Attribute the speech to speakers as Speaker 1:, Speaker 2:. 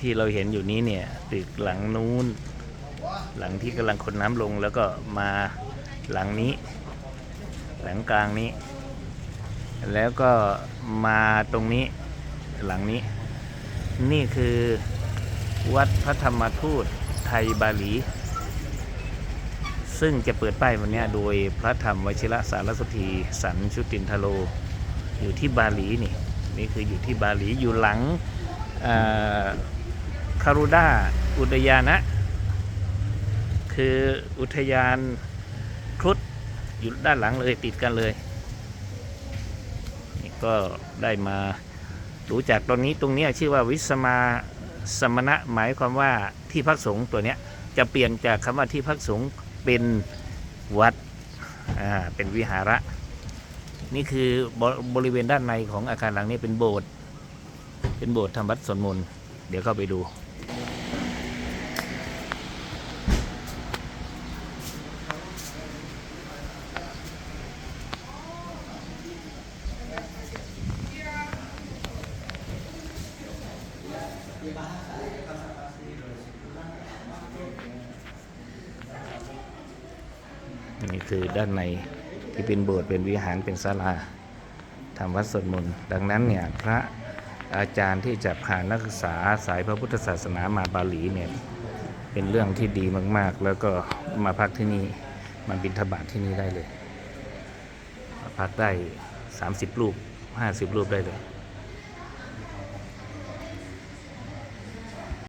Speaker 1: ที่เราเห็นอยู่นี้เนี่ยตึกหลังนู้น หลังที่กำลังคนน้ำลงแล้วก็มาหลังนี้ หลังกลางนี้ แล้วก็มาตรงนี้หลังนี้ นี่คือวัดพระธรรมทูตไทยบาหลี ซึ่งจะเปิดป้ายวันนี้โดยพระธรรมวชิระสารสถีสันชุตินทโล อยู่ที่บาหลีนี่นี่คืออยู่ที่บาหลีอยู่หลัง คารุด้าอุทยานะ คืออุทยานครุฑอยู่ด้านหลังเลยติดกันเลย นี่ก็ได้มารู้จักตรงนี้ตรงนี้ชื่อว่าวิสมาสมณะหมายความว่าที่พักสงฆ์ตัวเนี้ยจะเปลี่ยนจากคำว่าที่พักสงฆ์เป็นวัดอ่าเป็นวิหาระ นี่คือบบริเวณด้านในของอาคารหลังนี้เป็นโบสถ์ เป็นโบสถ์ทำวัดสวดมนต์เดี๋ยวเข้าไปดู นี่คือด้านในที่เป็นโบสถ์เป็นวิหารเป็นศาลาทำวัดสวดมนต์ดังนั้นเนี่ยพระ อาจารย์ที่จะพานักศึกษาสายพระพุทธศาสนามาบาหลีเนี่ยเป็นเรื่องที่ดีมาก ๆ แล้วก็มาพักที่นี่มาบินทบาทที่นี่ได้เลย พักได้ 30 รูป 50 รูปได้เลย